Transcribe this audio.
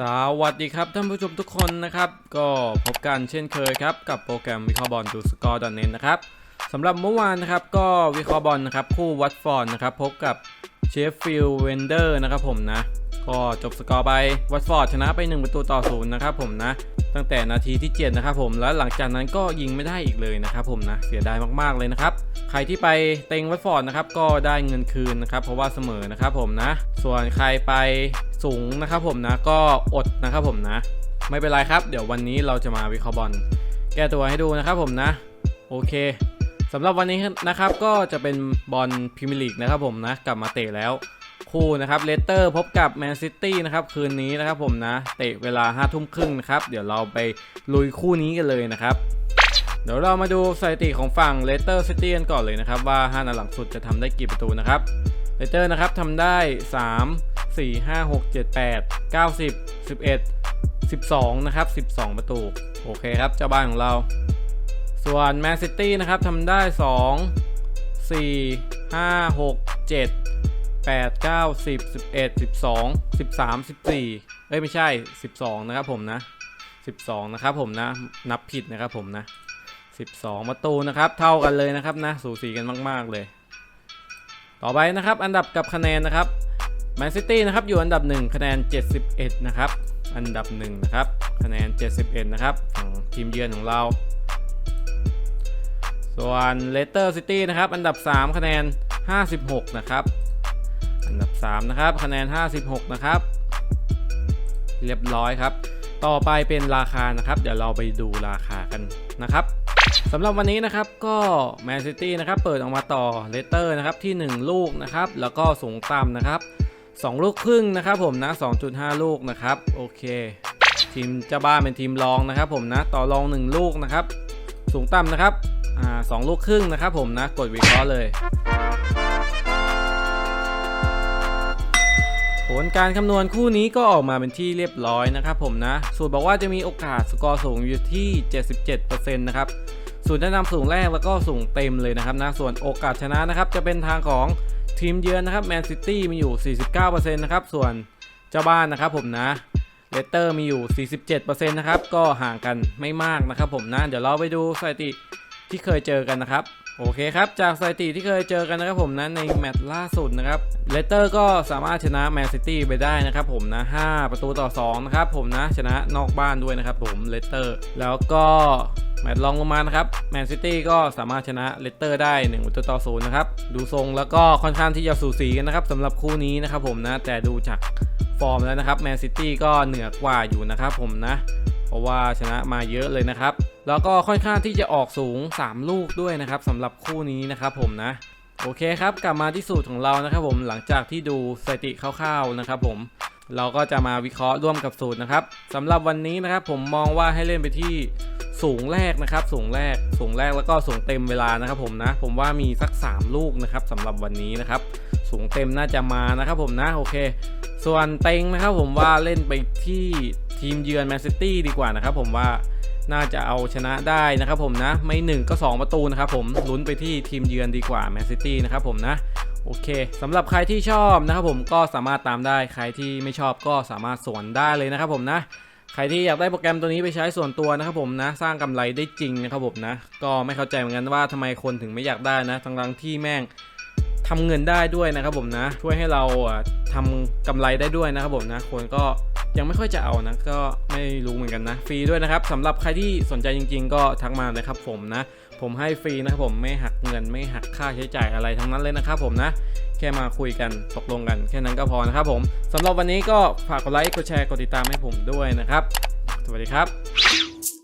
สวัสดีครับท่านผู้ชมทุกคนนะครับ ก็พบกันเช่นเคยครับ กับโปรแกรมวิเคราะห์บอลดูสกอร์ดอนเนนะครับสำหรับเมื่อวานนะครับก็วิเคราะห์บอลนะครับคู่วัตฟอร์ดนะครับพบกับเชฟฟิลด์เวนเดอร์นะครับผมนะ ก็จบสกอร์ไปวัตฟอร์ดชนะไป 1 ประตูต่อศูนย์นะครับผมนะ ตั้งแต่นาทีที่ 7 นะครับผมแล้วหลังจากนั้นก็ยิงไม่ได้อีกเลยนะครับผมนะเสียดายมากๆเลยนะครับใครที่ไปเต็งวัตฟอร์ดนะครับก็ได้เงินคืนนะครับเพราะว่าเสมอนะครับผมนะ ส่วนใครไปสูงนะครับผมนะก็อดนะครับผมนะ ไม่เป็นไรครับ เดี๋ยววันนี้เราจะมาวิเคราะห์บอลแก้ตัวให้ดูนะครับผมนะ โอเคสำหรับวันนี้นะครับก็จะเป็นบอลพรีเมียร์ลีกนะครับผมนะกลับมาเตะแล้ว คู่นะครับเลสเตอร์พบกับแมนซิตี้นะครับคืนนี้นะครับผมนะ เตะเวลา5้าทุ่มครึ่งนะครับ เดี๋ยวเราไปลุยคู่นี้กันเลยนะครับ เดี๋ยวเรามาดูสถิติของฝั่งเลสเตอร์ซิตี้กันก่อนเลยนะครับ ว่า5นัดหลังสุดจะทำได้กี่ประตูนะครับเลสเตอร์นะครับทำได้ 3 4 5 6 7 8 9 10 11 12 นะครับ 12 ประตู โอเคครับ เจ้าบ้านของเรา ส่วนแมนซิตี้นะครับทำได้ 2 4 5 6 7 8 9 10 11 12 13 14 เอ้ยไม่ใช่ 12 นะครับผมนะ 12 นะครับผมนะ นับผิดนะครับผมนะ 12 ประตูนะครับ เท่ากันเลยนะครับนะ สูสีกันมาก ๆ เลย ต่อไปนะครับ อันดับกับคะแนนนะครับแมนซิตี้นะครับอยู่อันดับ 1 คะแนน 71 นะครับ อันดับ 1 นะครับ คะแนน 71 นะครับฝั่งทีมเยือนของเรา ส่วนเลสเตอร์ซิตี้นะครับ อันดับ 3 คะแนน 56 นะครับ อันดับ 3 นะครับ คะแนน 56 นะครับ เรียบร้อยครับ ต่อไปเป็นราคานะครับ เดี๋ยวเราไปดูราคากันนะครับสำหรับวันนี้นะครับก็แมนซิตี้นะครับเปิดออกมาต่อเลสเตอร์นะครับที่ 1 ลูกนะครับ แล้วก็สูงต่ำนะครับ 2 ลูกครึ่งนะครับผมนะ 2.5 ลูกนะครับ โอเค ทีมเจ้าบ้านเป็นทีมรองนะครับผมนะต่อรอง 1 ลูกนะครับ สูงต่ำนะครับอ่าสองลูกครึ่งนะครับผมนะ กดวิเคราะห์เลย ผลการคำนวณคู่นี้ก็ออกมาเป็นที่เรียบร้อยนะครับผมนะ สูตรบอกว่าจะมีโอกาสสกอร์สูงอยู่ที่ 77%นะครับสูตรแนะนำสูงแรกแล้วก็สูงเต็มเลยนะครับนะส่วนโอกาสชนะนะครับจะเป็นทางของทีมเยือนนะครับแมนซิตี้มีอยู่ 49%นะครับส่วนเจ้าบ้านนะครับผมนะเลสเตอร์มีอยู่ 47%นะครับก็ห่างกันไม่มากนะครับผมนะ เดี๋ยวเราไปดูสถิติที่เคยเจอกันนะครับ โอเคครับ จากสถิติที่เคยเจอกันนะครับผมนะในแมตช์ล่าสุดนะครับเลสเตอร์ก็สามารถชนะแมนซิตี้ไปได้นะครับผมนะ 5 ประตูต่อ2นะครับผมนะชนะนอกบ้านด้วยนะครับผมเลสเตอร์ แล้วก็แมตช์รองลงมานะครับแมนซิตี้ก็สามารถชนะเลสเตอร์ได้1ประตูต่อ0นะครับดูทรงแล้วก็ค่อนข้างที่จะสูสีกันนะครับสำหรับคู่นี้นะครับผมนะแต่ดูจากฟอร์มแล้วนะครับแมนซิตี้ก็เหนือกว่าอยู่นะครับผมนะ เพราะว่าชนะมาเยอะเลยนะครับ แล้วก็ค่อนข้างที่จะออกสูง 3 ลูกด้วยนะครับสำหรับคู่นี้นะครับผมนะโอเคครับกลับมาที่สูตรของเรานะครับผมหลังจากที่ดูสถิติคร่าวๆนะครับผมเราก็จะมาวิเคราะห์ร่วมกับสูตรนะครับสำหรับวันนี้นะครับผมมองว่าให้เล่นไปที่สูงแรกนะครับ สูงแรกสูงแรกแล้วก็สูงเต็มเวลานะครับผมนะ ผมว่ามีสัก 3 ลูกนะครับสำหรับวันนี้นะครับ สูงเต็มน่าจะมานะครับผมนะโอเค ส่วนเต็งนะครับผมว่าเล่นไปที่ทีมเยือนแมนซิตี้ดีกว่านะครับผมว่า น่าจะเอาชนะได้นะครับผมนะ ไม่ 1 ก็ 2 ประตูนะครับผมลุ้นไปที่ทีมเยือนดีกว่าแมนซิตี้นะครับผมนะโอเคสำหรับใครที่ชอบนะครับผมก็สามารถตามได้ใครที่ไม่ชอบก็สามารถสวนได้เลยนะครับผมนะใครที่อยากได้โปรแกรมตัวนี้ไปใช้ส่วนตัวนะครับผมนะสร้างกำไรได้จริงนะครับผมนะก็ไม่เข้าใจเหมือนกันว่าทำไมคนถึงไม่อยากได้นะทั้งๆที่แม่งทำเงินได้ด้วยนะครับผมนะช่วยให้เราอะทำกำไรได้ด้วยนะครับผมนะคนก็ ยังไม่ค่อยจะเอานะ ก็ไม่รู้เหมือนกันนะ ฟรีด้วยนะครับสำหรับใครที่สนใจจริง ๆ ก็ทักมาเลยครับผมนะ ผมให้ฟรีนะครับผมไม่หักเงินไม่หักค่าใช้จ่ายอะไรทั้งนั้นเลยนะครับผมนะแค่มาคุยกันตกลงกัน แค่นั้นก็พอนะครับผมสำหรับวันนี้ก็ฝากกดไลค์กดแชร์กดติดตามให้ผมด้วยนะครับ สวัสดีครับ